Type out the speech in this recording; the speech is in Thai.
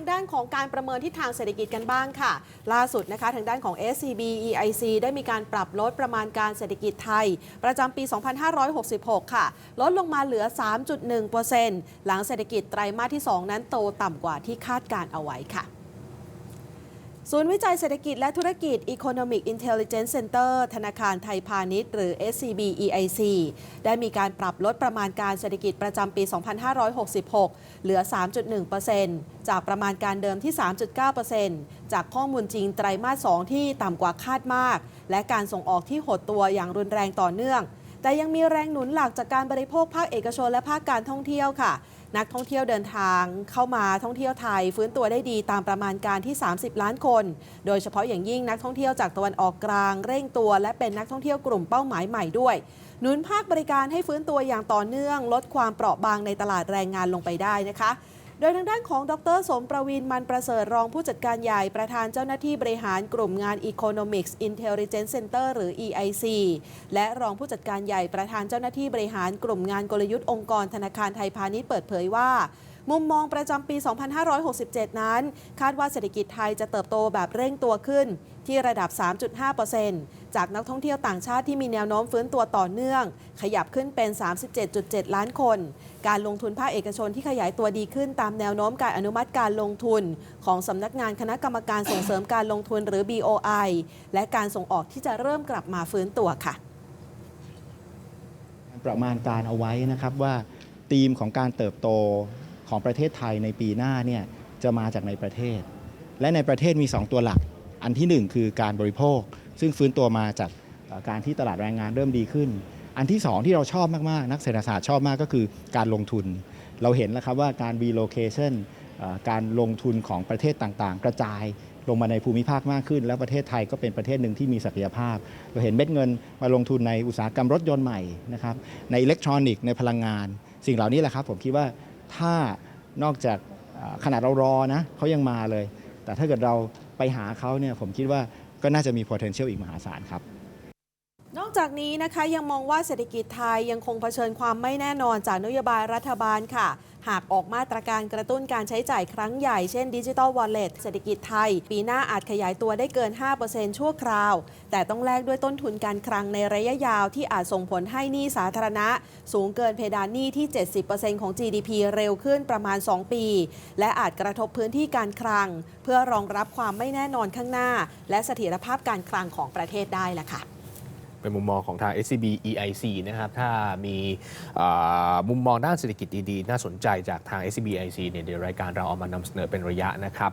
างด้านของการประเมินทิศทางเศรษฐกิจกันบ้างค่ะ ล่าสุดนะคะทางด้านของ SCB EIC ได้มีการปรับลดประมาณการเศรษฐกิจไทย ประจำปี 2566 ค่ะ ลดลงมาเหลือ 3.1%หลังเศรษฐกิจไตรมาสที่ 2 นั้นโตต่ำกว่าที่คาดการเอาไว้ค่ะ ศูนย์วิจัยเศรษฐกิจและธุรกิจ Economic Intelligence Center ธนาคารไทยพาณิชย์ หรือ SCB EIC ได้มีการปรับลดประมาณการเศรษฐกิจประจำปี 2566 เหลือ 3.1%จากประมาณการเดิมที่ 3.9%จากข้อมูลจริงไตรมาส 2 ที่ต่ำกว่าคาดมาก และการส่งออกที่หดตัวอย่างรุนแรงต่อเนื่อง แต่ยังมีแรงหนุนหลักจากการบริโภคภาคเอกชนและภาคการท่องเที่ยวค่ะ นักท่องเที่ยวเดินทางเข้ามาท่องเที่ยวไทย ฟื้นตัวได้ดีตามประมาณการที่ 30 ล้านคน โดยเฉพาะอย่างยิ่งนักท่องเที่ยวจากตะวันออกกลาง เร่งตัว และเป็นนักท่องเที่ยวกลุ่มเป้าหมายใหม่ด้วยหนุนภาคบริการให้ฟื้นตัวอย่างต่อเนื่อง ลดความเปราะบางในตลาดแรงงานลงไปได้นะคะ โดยทางด้านของดร สมประวินมันประเสริฐรองผู้จัดการใหญ่ประธานเจ้าหน้าที่บริหารกลุ่มงาน Economics Intelligence Center หรือ EIC และรองผู้จัดการใหญ่ประธานเจ้าหน้าที่บริหารกลุ่มงานกลยุทธ์องค์กรธนาคารไทยพาณิชย์เปิดเผยว่า มุมมองประจำปี 2567 นั้น คาดว่าเศรษฐกิจไทยจะเติบโตแบบเร่งตัวขึ้น ที่ระดับ 3.5%จากนักท่องเที่ยวต่างชาติที่มีแนวโน้มฟื้นตัวต่อเนื่อง ขยับขึ้นเป็น 37.7 ล้านคน การลงทุนภาคเอกชนที่ขยายตัวดีขึ้นตามแนวโน้มการอนุมัติการลงทุน ของสำนักงานคณะกรรมการส่งเสริมการลงทุนหรือ BOI และการส่งออกที่จะเริ่มกลับมาฟื้นตัวค่ะประมาณการเอาไว้นะครับว่าธีมของการเติบโต ของประเทศไทยในปีหน้าเนี่ยจะมาจากในประเทศ และในประเทศมี 2 ตัวหลัก อันทีหนึ่1 คือการบริโภค ซึ่งฟื้นตัวมาจากการที่ตลาดแรงงานเริ่มดีขึ้น อันที่ 2 ที่เราชอบมาก ๆ นักเศรษฐศาสตร์ชอบมากก็คือการลงทุน เราเห็นแล้วครับว่าการ relocation การลงทุนของประเทศต่างๆ กระจายลงมาในภูมิภาคมากขึ้น แล้วประเทศไทยก็เป็นประเทศหนึ่งที่มีศักยภาพ เราเห็นเม็ดเงินมาลงทุนในอุตสาหกรรมรถยนต์ใหม่นะครับในอิเล็กทรอนิกส์ในพลังงาน สิ่งเหล่านี้แหละครับผมคิดว่า ถ้านอกจากขนาดเรารอนะเขายังมาเลย แต่ถ้าเกิดเราไปหาเขาเนี่ยผมคิดว่าก็น่าจะมี potential อีกมหาศาลครับ อกจากนี้นะคะยังมองว่าเศรษฐกิจไทยยังคงเผชิญความไม่แน่นอนจากนโยบายรัฐบาลค่ะ หากออกมาตรการกระตุ้นการใช้จ่ายครั้งใหญ่เช่นดิจิ t a ลวอลเล็ตเศรษฐกิจไทย ปีหน้าอาจขยายตัวได้เกิน 5%ชั่วคราว แต่ต้องแลกด้วยต้นทุนการคลังในระยะยาวที่อาจส่งผลให้หนี้สาธารณะ สูงเกินเพดานหนี้ที่ 70%ของ GDP เร็วขึ้นประมาณ 2 ปี และอาจกระทบพื้นที่การคลัง เพื่อรองรับความไม่แน่นอนข้างหน้า และเสถียรภาพการคลังของประเทศได้แหละค่ะ เป็นมุมมองของทาง SCB EIC นะครับ ถ้ามีมุมมองด้านเศรษฐกิจดีๆ น่าสนใจจากทาง SCB EIC เนี่ยเดี๋ยวรายการเราเอามานำเสนอเป็นระยะนะครับ